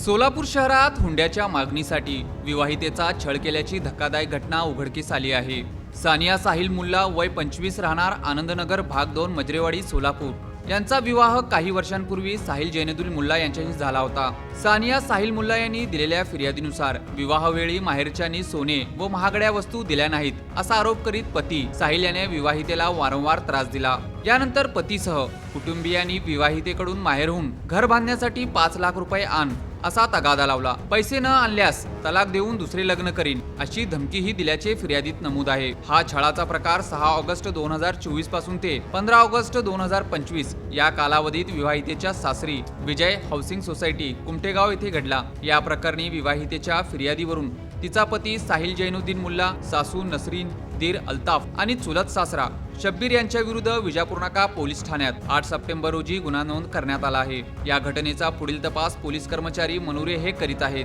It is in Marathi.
सोलापूर शहरात हुंड्याच्या मागणीसाठी विवाहितेचा छळ केल्याची धक्कादायक घटना उघडकीस आली आहे. सानिया साहिल मुल्ला वय पंचवीस राहणार आनंदनगर भाग दोन मजरेवाडी सोलापूर. यांचा विवाह काही वर्षांपूर्वी साहिल जैनदुल मुल्ला यांच्याशी झाला होता. सानिया साहिल मुल्ला यांनी दिलेल्या फिर्यादीनुसार विवाहवेळी माहेरच्यांनी सोने व महागड्या वस्तू दिल्या नाहीत असा आरोप करीत पती साहिल याने विवाहितेला वारंवार त्रास दिला. यानंतर पतीसह कुटुंबियांनी विवाहितेकडून माहेरहून घर बांधण्यासाठी पाच लाख रुपये आण असा तगादा लावला. पैसे न आणल्यास तलाक देऊन दुसरे लग्न करीन अशी धमकीही दिल्याचे फिर्यादीत नमूद आहे. हा छळाचा प्रकार सहा ऑगस्ट दोन हजार चोवीसपासून ते पंधरा ऑगस्ट दोन हजार पंचवीस या कालावधीत विवाहितेच्या सासरी विजय हाऊसिंग सोसायटी कुमटेगाव येथे घडला. या प्रकरणी विवाहितेच्या फिर्यादीवरून तिचा पती साहिल जैनुद्दीन मुल्ला सासू नसरीन दीर अल्ताफ आणि चुलत सासरा शब्बीर यांच्या विरुद्ध विजापूर नाका पोलीस ठाण्यात आठ सप्टेंबर रोजी गुन्हा नोंद करण्यात आला आहे. या घटनेचा पुढील तपास पोलीस कर्मचारी मनोरे हे करीत आहेत.